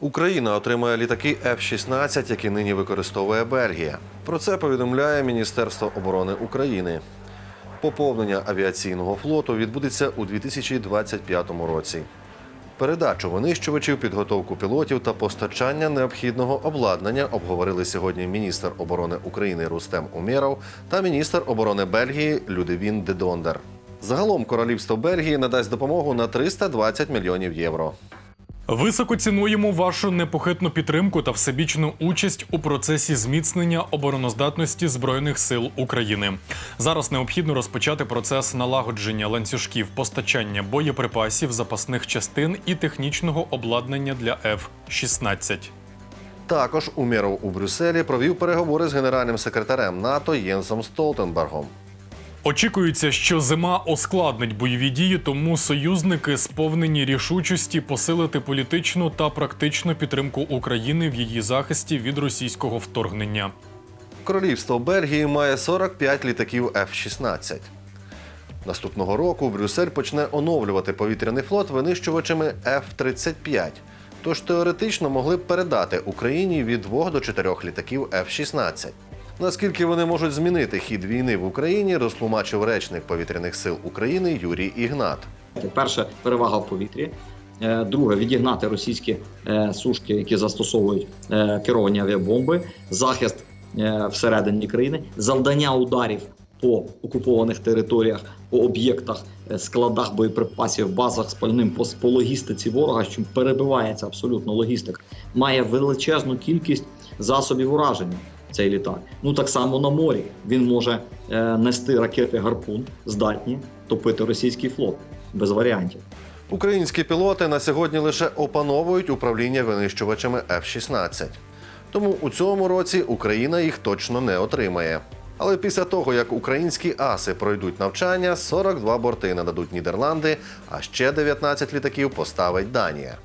Україна отримає літаки F-16, які нині використовує Бельгія. Про це повідомляє Міністерство оборони України. Поповнення авіаційного флоту відбудеться у 2025 році. Передачу винищувачів, підготовку пілотів та постачання необхідного обладнання обговорили сьогодні міністр оборони України Рустем Умєров та міністр оборони Бельгії Людивін Дедондер. Загалом королівство Бельгії надасть допомогу на 320 мільйонів євро. Високо цінуємо вашу непохитну підтримку та всебічну участь у процесі зміцнення обороноздатності збройних сил України. Зараз необхідно розпочати процес налагодження ланцюжків постачання боєприпасів, запасних частин і технічного обладнання для F-16. Також Умєров у Брюсселі провів переговори з генеральним секретарем НАТО Єнсом Столтенбергом. Очікується, що зима ускладнить бойові дії, тому союзники сповнені рішучості посилити політичну та практичну підтримку України в її захисті від російського вторгнення. Королівство Бельгії має 45 літаків F-16. Наступного року Брюссель почне оновлювати повітряний флот винищувачами F-35. Тож теоретично могли б передати Україні від 2 до 4 літаків F-16. Наскільки вони можуть змінити хід війни в Україні, розтлумачив речник повітряних сил України Юрій Ігнат. Перше перевага в повітрі. Е, Друге відігнати російські е, сушки, які застосовують е, керовані авіабомби, захист всередині країни, завдання ударів по окупованих територіях, по об'єктах, складах боєприпасів, базах з пальним по, по логістиці ворога, що перебивається абсолютно логістика, має величезну кількість засобів ураження. Цей літак. Ну так само на морі він може е, нести ракети гарпун, здатні топити російський флот без варіантів. Українські пілоти на сьогодні лише опановують управління винищувачами F-16. Тому у цьому році Україна їх точно не отримає. Але після того, як українські аси пройдуть навчання, 42 борти нададуть Нідерланди, а ще 19 літаків поставить Данія.